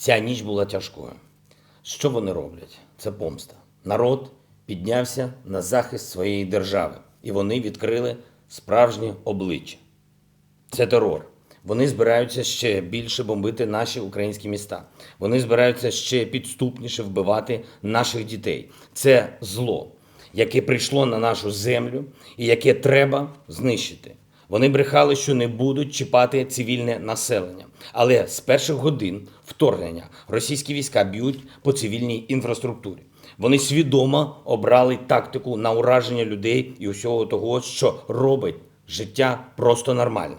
Ця ніч була тяжкою. Що вони роблять? Це помста. Народ піднявся на захист своєї держави, і вони відкрили справжнє обличчя. Це терор. Вони збираються ще більше бомбити наші українські міста. Вони збираються ще підступніше вбивати наших дітей. Це зло, яке прийшло на нашу землю і яке треба знищити. Вони брехали, що не будуть чіпати цивільне населення. Але з перших годин вторгнення російські війська б'ють по цивільній інфраструктурі. Вони свідомо обрали тактику на ураження людей і усього того, що робить життя просто нормальним.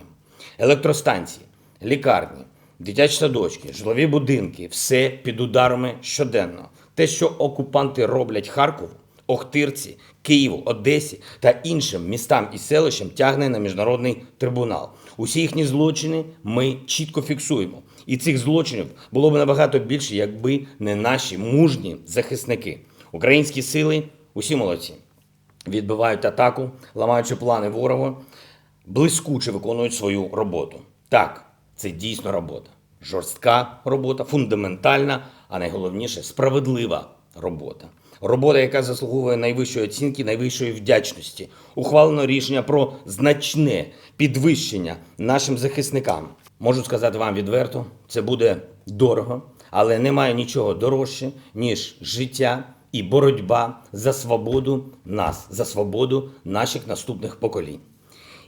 Електростанції, лікарні, дитячі садочки, житлові будинки все під ударами щоденно. Те, що окупанти роблять Харкову, Охтирці, Києву, Одесі та іншим містам і селищам тягне на міжнародний трибунал. Усі їхні злочини ми чітко фіксуємо. І цих злочинів було б набагато більше, якби не наші мужні захисники. Українські сили усі молодці. Відбивають атаку, ламаючи плани ворога, блискуче виконують свою роботу. Так, це дійсно робота. Жорстка робота, фундаментальна, а найголовніше справедлива робота. Робота, яка заслуговує найвищої оцінки, найвищої вдячності. Ухвалено рішення про значне підвищення нашим захисникам. Можу сказати вам відверто, це буде дорого, але немає нічого дорожче, ніж життя і боротьба за свободу нас, за свободу наших наступних поколінь.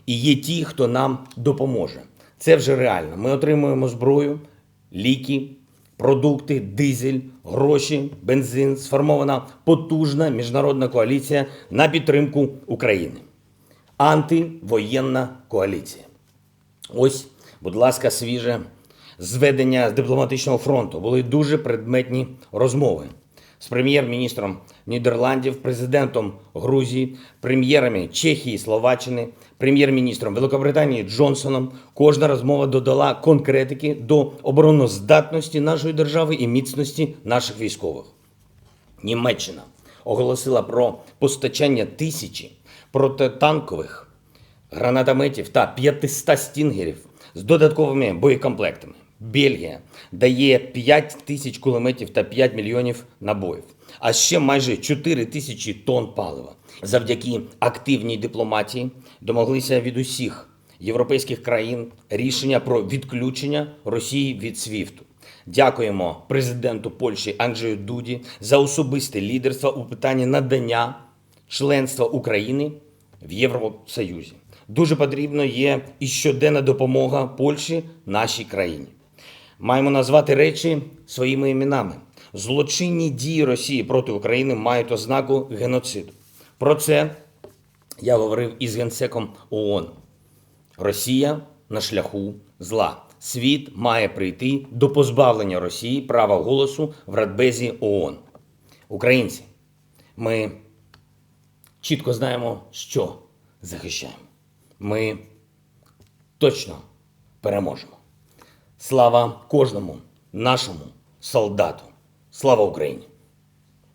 І є ті, хто нам допоможе. Це вже реально. Ми отримуємо зброю, ліки, продукти, дизель, гроші, бензин. Сформована потужна міжнародна коаліція на підтримку України. Антивоєнна коаліція. Ось, будь ласка, свіже зведення з дипломатичного фронту. Були дуже предметні розмови з прем'єр-міністром Нідерландів, президентом Грузії, прем'єрами Чехії, Словаччини, прем'єр-міністром Великобританії Джонсоном. Кожна розмова додала конкретики до обороноздатності нашої держави і міцності наших військових. Німеччина оголосила про постачання тисячі протитанкових гранатометів та 500 стінгерів з додатковими боєкомплектами. Бельгія дає 5 тисяч кулеметів та 5 мільйонів набоїв, а ще майже 4 тисячі тонн палива. Завдяки активній дипломатії домоглися від усіх європейських країн рішення про відключення Росії від СВІФТу. Дякуємо президенту Польщі Анджею Дуді за особисте лідерство у питанні надання членства України в Євросоюзі. Дуже потрібно є і щоденна допомога Польщі нашій країні. Маємо назвати речі своїми іменами. Злочинні дії Росії проти України мають ознаку геноциду. Про це я говорив із генсеком ООН. Росія на шляху зла. Світ має прийти до позбавлення Росії права голосу в Радбезі ООН. Українці, ми чітко знаємо, що захищаємо. Ми точно переможемо. Слава кожному нашому солдату. Слава Україні!